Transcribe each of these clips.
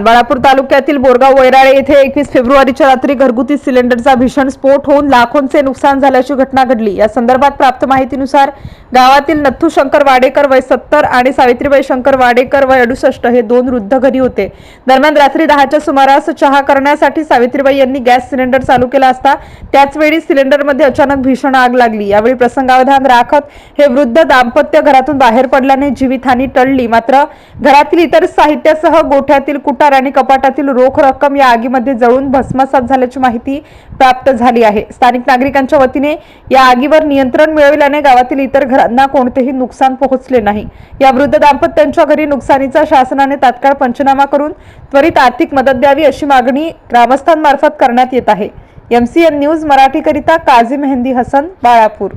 नुकसान बाळापूर तालुक्यातील बोरगाव वैराळे येथे एकवीस फेब्रुवारीच्या रात्री घरगुती सिलेंडरचा भीषण स्फोट होऊन लाखोंचे नुकसान झाल्याची घटना घडली. या संदर्भात प्राप्त माहितीनुसार गावातील नथू शंकर वाडेकर वय सत्तर आणि सावित्रीबाई शंकर वाडेकर वय अडुसष्ट हे दोन वृद्ध घरी होते. दरम्यान रात्री दहाच्या सुमारास चहा करण्यासाठी सावित्रीबाई यांनी गॅस सिलेंडर चालू केला असता त्याचवेळी सिलेंडरमध्ये अचानक भीषण आग लागली. यावेळी प्रसंगावधान राखत हे वृद्ध दाम्पत्य घरातून बाहेर पडल्याने जीवितहानी टळली. मात्र घरातील इतर साहित्यासह गोठ्यातील कुटा कुटार आणि कपाटातील रोख रक्कम या आगीमध्ये जळून भस्मसात झाल्याची माहिती प्राप्त झाली आहे. स्थानिक नागरिकांच्या वतीने या आगीवर नियंत्रण मिळविल्याने गावातील इतर घरांना कोणतेही नुकसान पोहोचले नाही. या वृद्ध दाम्पत्यांच्या घरी नुकसानीचा शासनाने तात्काळ पंचनामा करून त्वरित आर्थिक मदत द्यावी अशी मागणी ग्रामस्थांमार्फत करण्यात येत आहे. एमसीएन न्यूज मराठीकरिता काझी मेहंदी हसन बाळापूर.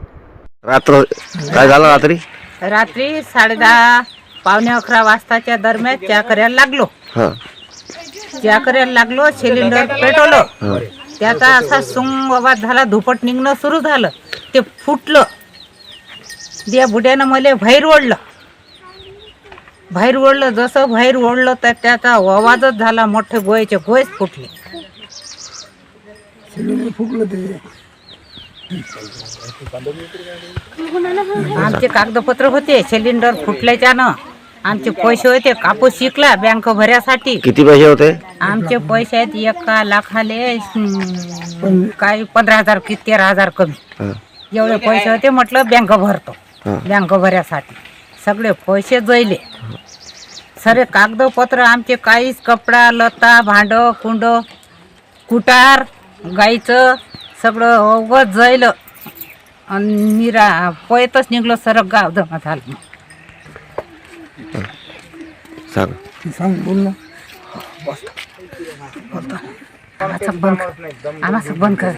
रात्र काय झालं रात्री? रात्री साडेदहा पावणे अकरा वाजताच्या दरम्यान चहा करायला लागलो. चहा करायला लागलो सिलेंडर पेटवलं. त्याचा असा सुंग आवाज झाला धुपट निघणं सुरू झालं. ते फुटलं. त्या बुड्यानं मला बाहेर ओढलं. बाहेर ओढलं जसं बाहेर ओढलं तर त्याचा आवाजच झाला मोठे गोयचे गोयच फुटले. आमचे कागदपत्र होते सिलेंडर फुटल्याच्यानं. आमचे पैसे होते कापूस शिकला बँक भऱ्यासाठी किती पैसे होते? आमचे पैसे आहेत एका लाखाले हम्म, काही पंधरा हजार कि तेरा हजार कमी. एवढे पैसे होते म्हटलं बँक भरतो. बँक भऱ्यासाठी सगळे पैसे जैले सरे कागदपत्र आमचे काहीच कपडा लता भांड कुंड कुटार गाईचं सगळं अवघत जैलं आणि निरा पयतच निघलो सरक गाव जमा झालं. सांग सांग बोल आम्हाला बंद कर. आम्हाला बंद कर.